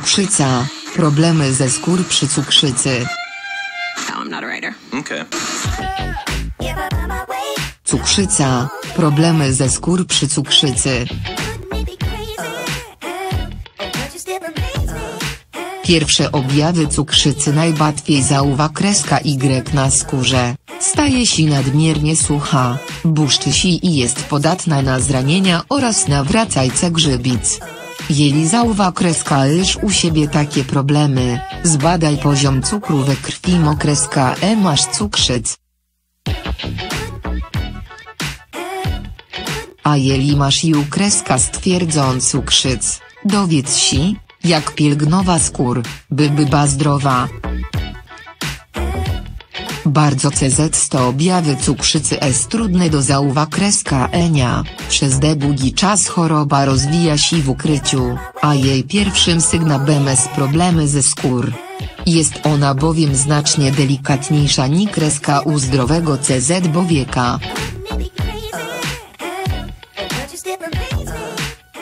Cukrzyca, problemy ze skór przy cukrzycy. No. Okay. Cukrzyca, problemy ze skór przy cukrzycy. Pierwsze objawy cukrzycy najłatwiej zauwa kreska Y na skórze. Staje się nadmiernie sucha, błyszczy się i jest podatna na zranienia oraz nawracajce grzybic. Jeżeli zauwa kreska iż u siebie takie problemy, zbadaj poziom cukru we krwi mo kreska E masz cukrzyc. A jeżeli masz i kreska stwierdzon cukrzyc, dowiedz się, jak pielgnowa skór, by była zdrowa. Bardzo CZ to objawy cukrzycy jest trudne do zauwa kreska Enia, przez długi czas choroba rozwija się w ukryciu, a jej pierwszym sygnałem jest problemy ze skór. Jest ona bowiem znacznie delikatniejsza niż kreska u zdrowego CZ bowieka.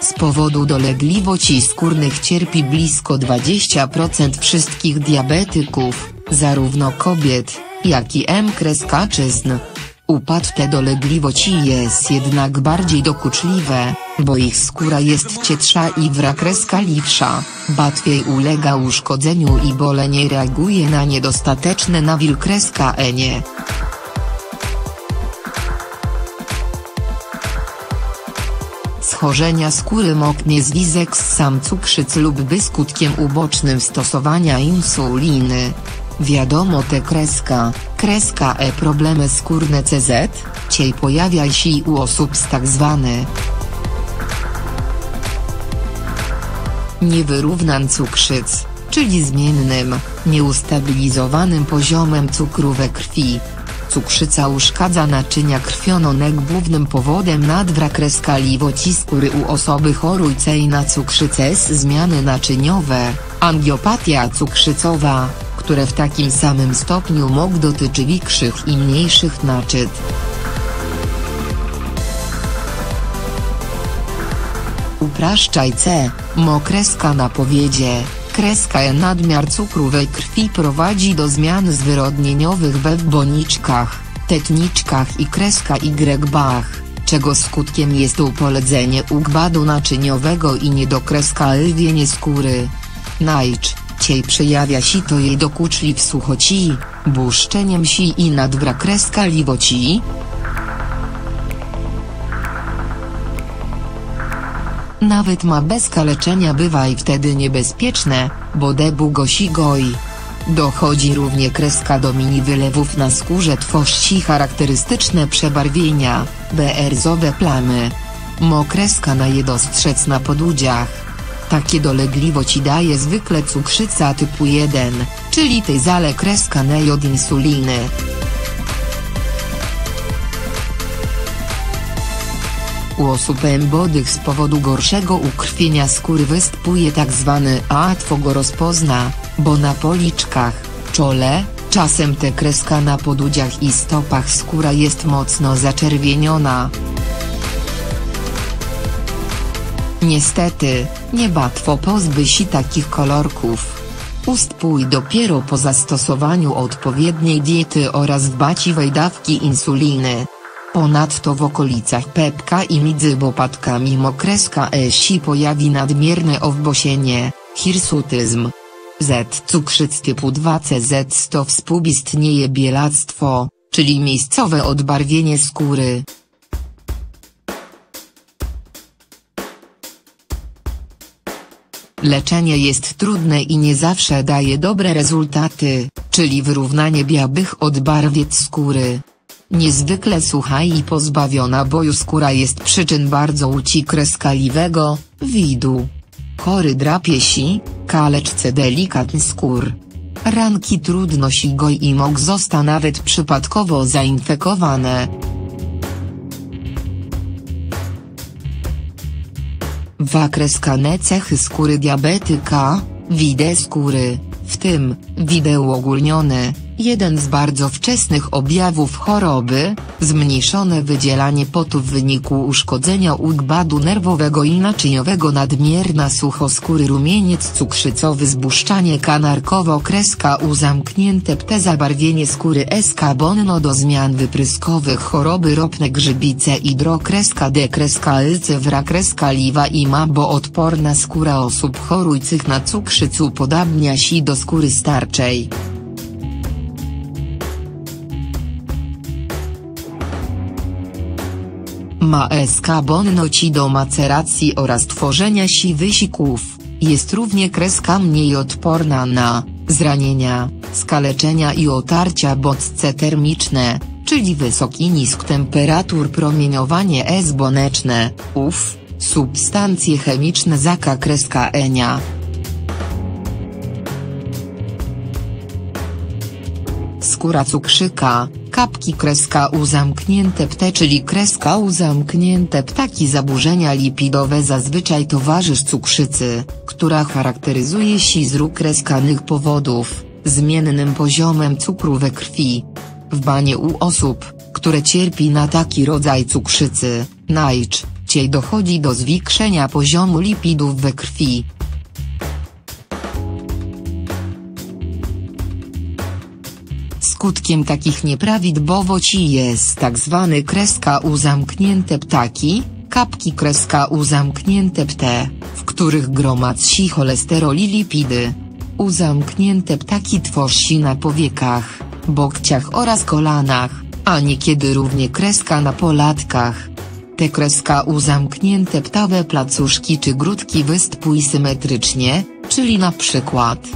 Z powodu dolegliwości skórnych cierpi blisko 20% wszystkich diabetyków, zarówno kobiet, jak i m-kreskaczyzn. Upad te dolegliwości jest jednak bardziej dokuczliwe, bo ich skóra jest cietsza i wrakreska liwsza, łatwiej ulega uszkodzeniu i bolenie reaguje na niedostateczne nawilkreska enie. Schorzenia skóry moknie zwizek z sam cukrzycy lub by skutkiem ubocznym stosowania insuliny. Wiadomo te kreska, kreska E problemy skórne CZ, ciej pojawia się u osób z tak zwany niewyrównan cukrzyc, czyli zmiennym, nieustabilizowanym poziomem cukru we krwi. Cukrzyca uszkadza naczynia krwiononek głównym powodem nadwra kreska liwoci skóry u osoby chorującej na cukrzycę jest zmiany naczyniowe, angiopatia cukrzycowa, które w takim samym stopniu mogą dotyczyć większych i mniejszych naczyt. Upraszczaj C, na powiedzie, kreska E nadmiar cukru we krwi prowadzi do zmian zwyrodnieniowych we boniczkach, tetniczkach i kreska Y bach, czego skutkiem jest upoledzenie układu naczyniowego i niedokreska lwienie skóry. Najczęściej przejawia się to jej dokuczli w suchoci, błyszczeniem si i nadwra kreska liwoci, Nawet ma bez kaleczenia bywa i wtedy niebezpieczne, bo debu gosi goi. Dochodzi równie kreska do mini wylewów na skórze twości charakterystyczne przebarwienia, berzowe plamy. Mo kreska na je dostrzec na podudziach. Takie dolegliwości daje zwykle cukrzyca typu 1, czyli tej zale kreska nej od insuliny. U osób embodych z powodu gorszego ukrwienia skóry występuje tzw. atwo go rozpozna, bo na policzkach, czole, czasem te kreska na podudziach i stopach skóra jest mocno zaczerwieniona. Niestety, nie łatwo pozbyć się takich kolorków. Ustpój dopiero po zastosowaniu odpowiedniej diety oraz wbaciwej dawki insuliny. Ponadto w okolicach pepka i między łopatkami mokreska esi pojawi nadmierne owbosienie, hirsutyzm. Z cukrzyc typu 2 CZ to współistnieje bielactwo, czyli miejscowe odbarwienie skóry. Leczenie jest trudne i nie zawsze daje dobre rezultaty, czyli wyrównanie białych odbarwiec skóry. Niezwykle sucha i pozbawiona boju skóra jest przyczyn bardzo uci kreskaliwego, widu. Chory drapie si, kaleczce delikatny skór. Ranki trudno si go i mog zosta nawet przypadkowo zainfekowane. Wakreskane cechy skóry diabetyka, wide skóry, w tym, wideo ogólnione, Jeden z bardzo wczesnych objawów choroby, zmniejszone wydzielanie potu w wyniku uszkodzenia układu nerwowego i naczyniowego nadmierna suchoskóry rumieniec cukrzycowy zbuszczanie kanarkowo kreska U zamknięte pte zabarwienie skóry SK bonno do zmian wypryskowych choroby ropne grzybice idrokreska D kreska lcewra kreska liwa i mabo odporna skóra osób chorujących na cukrzycu podobnia się do skóry starczej. Ma SK bonnoci do maceracji oraz tworzenia siwysików, jest równie kreska mniej odporna na zranienia, skaleczenia i otarcia bodźce termiczne, czyli wysoki nisk temperatur promieniowanie S-boneczne, UF, substancje chemiczne zaka kreska enia. Skóra cukrzyka, kapki kreska U zamknięte pte czyli kreska U zamknięte ptaki zaburzenia lipidowe zazwyczaj towarzysz cukrzycy, która charakteryzuje się z kreskanych powodów, zmiennym poziomem cukru we krwi. W banie u osób, które cierpi na taki rodzaj cukrzycy, najczęściej dochodzi do zwiększenia poziomu lipidów we krwi, Skutkiem takich nieprawidłowości jest. Tak kreska U zamknięte ptaki, kapki kreska U zamknięte pte, w których gromadzi cholesterol i lipidy. U zamknięte ptaki tworzy na powiekach, bokciach oraz kolanach, a niekiedy równie kreska na polatkach. Te kreska U zamknięte ptawe placuszki czy grudki występują symetrycznie, czyli na przykład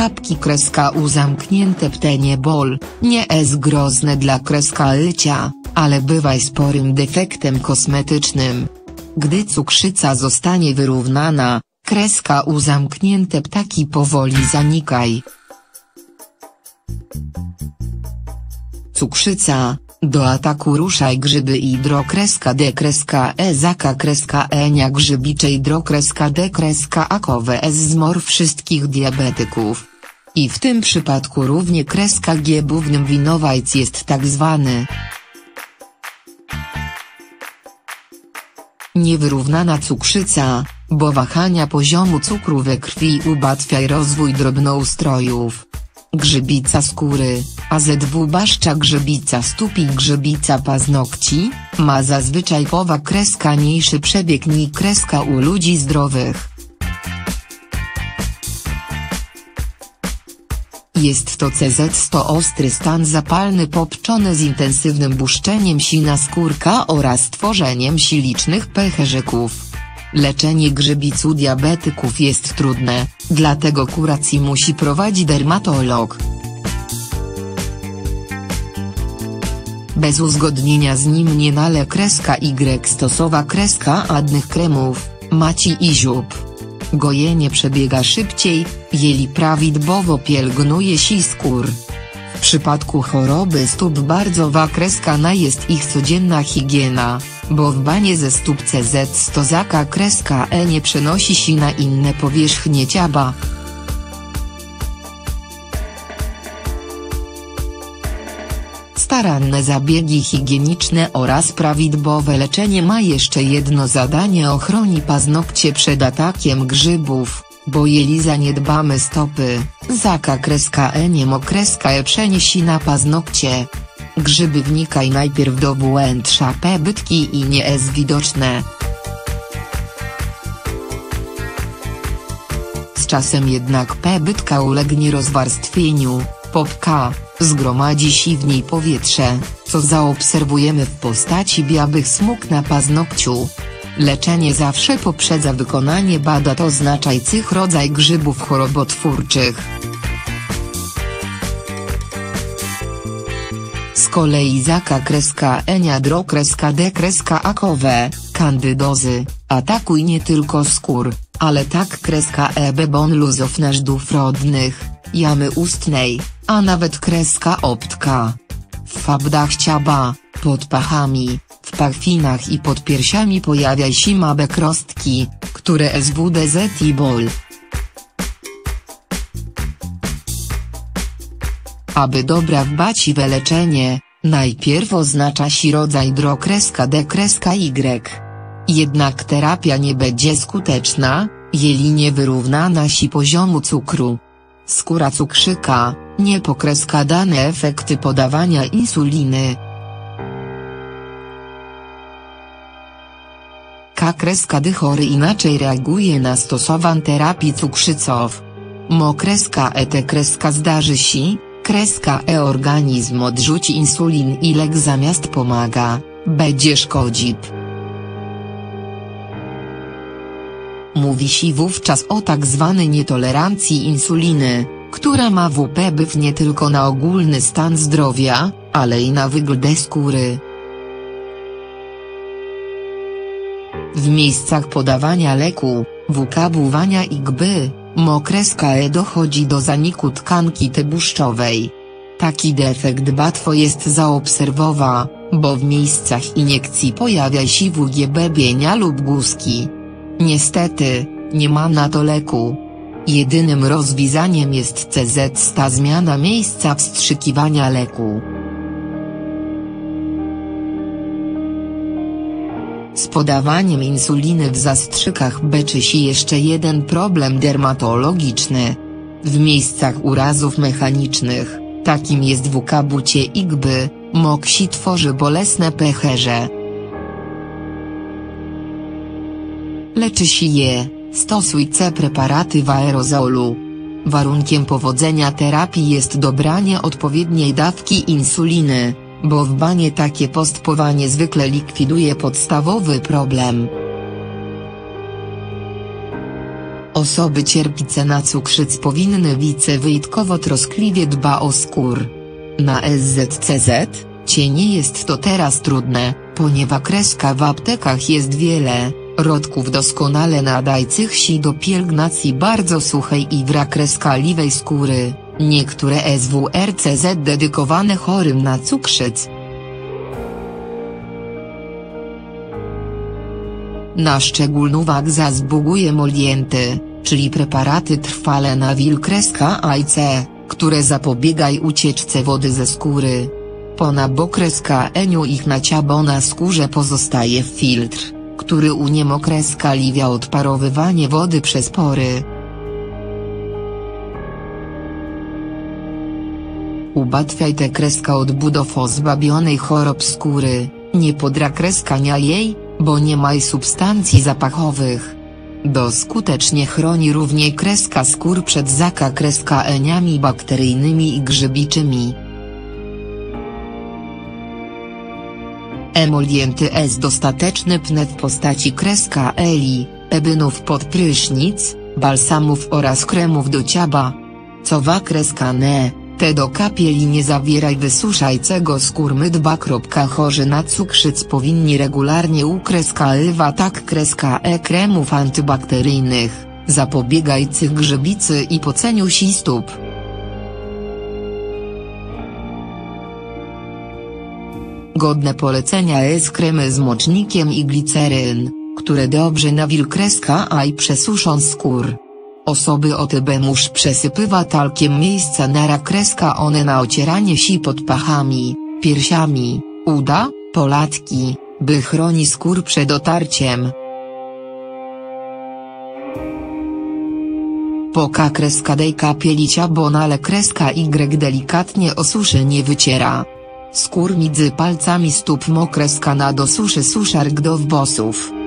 kapki kreska U zamknięte ptenie bol, nie jest grozne dla kreska lycia, ale bywaj sporym defektem kosmetycznym. Gdy cukrzyca zostanie wyrównana, kreska U zamknięte ptaki powoli zanikaj. Cukrzyca, do ataku ruszaj grzyby i drokreska D kreska E zaka kreska Enia grzybiczej drokreska D kreska akowe S zmor wszystkich diabetyków. I w tym przypadku równie kreska G winowajc jest tak zwany niewyrównana cukrzyca, bo wahania poziomu cukru we krwi ułatwia rozwój drobnoustrojów. Grzybica skóry, AZW baszcza grzybica stóp i grzybica paznokci, ma zazwyczaj powa kreska mniejszy przebieg niż kreska u ludzi zdrowych. Jest to CZ100 ostry stan zapalny popczony z intensywnym błyszczeniem sina skórka oraz tworzeniem silicznych pęcherzyków. Leczenie grzybicu diabetyków jest trudne, dlatego kuracji musi prowadzić dermatolog. Bez uzgodnienia z nim nie nale kreska Y stosowa kreska adnych kremów, maci i ziób. Gojenie przebiega szybciej, jeli prawidłowo pielgnuje si skór. W przypadku choroby stóp bardzo wakreskana jest ich codzienna higiena, bo w banie ze stóp CZ stozaka kreska E nie przenosi się na inne powierzchnie ciała. Staranne zabiegi higieniczne oraz prawidłowe leczenie ma jeszcze jedno zadanie ochroni paznokcie przed atakiem grzybów, bo jeli zaniedbamy stopy, zaka kreska e nie mokreska e przeniesi na paznokcie. Grzyby wnikaj najpierw do błędrza p bytki i nie jest widoczne. Z czasem jednak p bytka ulegnie rozwarstwieniu, popka, zgromadzi się w niej powietrze, co zaobserwujemy w postaci białych smug na paznokciu. Leczenie zawsze poprzedza wykonanie badat oznaczających rodzaj grzybów chorobotwórczych. Z kolei zaka kreska enia dro kreska d kreska akowe, kandydozy, atakuj nie tylko skór, ale tak kreska eb bon luzów nażdów rodnych, jamy ustnej, a nawet kreska optka. W fabdach ciaba, pod pachami, w pachwinach i pod piersiami pojawia się mabe krostki, które SWDZ i ból. Aby dobra wbać i leczenie, najpierw oznacza się rodzaj dro kreska d kreska y. Jednak terapia nie będzie skuteczna, jeli nie wyrównana si poziomu cukru. Skóra cukrzyka, nie dane efekty podawania insuliny. K kreska D chory inaczej reaguje na stosowan terapii cukrzycow. Mo kreska E te kreska zdarzy się, kreska E organizm odrzuci insulin i lek zamiast pomaga, będzie szkodzić. Mówi się wówczas o tak zwanej nietolerancji insuliny, która ma wpływ nie tylko na ogólny stan zdrowia, ale i na wygląd skóry. W miejscach podawania leku, wukabuwania i gby, mokreska E dochodzi do zaniku tkanki tłuszczowej. Taki defekt łatwo jest zaobserwować, bo w miejscach iniekcji pojawia się WGB lub guski. Niestety, nie ma na to leku. Jedynym rozwiązaniem jest CZ ta zmiana miejsca wstrzykiwania leku. Z podawaniem insuliny w zastrzykach beczy się jeszcze jeden problem dermatologiczny. W miejscach urazów mechanicznych, takim jest w kabucie igby, moksi tworzy bolesne pecherze. Leczy się je, stosuj C preparaty w aerozolu. Warunkiem powodzenia terapii jest dobranie odpowiedniej dawki insuliny, bo w banie takie postpowanie zwykle likwiduje podstawowy problem. Osoby cierpice na cukrzyc powinny wice wyjątkowo troskliwie dba o skór. Na SZCZ, cie nie jest to teraz trudne, ponieważ kreska w aptekach jest wiele, rodków doskonale nadajcych się do pielęgnacji bardzo suchej i wrakreskaliwej skóry, niektóre SWRCZ dedykowane chorym na cukrzyc. Na szczególną uwagę zasługuje molienty, czyli preparaty trwale na wilkreska AIC, które zapobiegają ucieczce wody ze skóry. Po nabokreska eniu ich naciabo na skórze pozostaje filtr, który uniemokreska odparowywanie wody przez pory. Ułatwiaj tę kreskę odbudow ozbawionej chorób skóry, nie podra kreskania jej, bo nie ma substancji zapachowych. Do skutecznie chroni równie kreska skór przed zaka kreska eniami bakteryjnymi i grzybiczymi. Emolienty S dostateczny pnę w postaci kreska eli, ebynów pod prysznic, balsamów oraz kremów do ciaba. Cowa kreska ne, te do kapieli nie zawieraj wysuszajcego skór dba. Chorzy na cukrzyc powinni regularnie u kreska lwa tak kreska e kremów antybakteryjnych, zapobiegajcych grzybicy i poceniu si stóp. Godne polecenia jest kremy z mocznikiem i gliceryn, które dobrze nawilkreska a i przesuszą skór. Osoby o TB musz przesypywa talkiem miejsca na kreska one na ocieranie si pod pachami, piersiami, uda, polatki, by chroni skór przed otarciem. Poka kreska dejka pielicia bonale kreska Y delikatnie osuszy nie wyciera. Skór między palcami stóp mokreska na dosuszy suszar gdowbosów.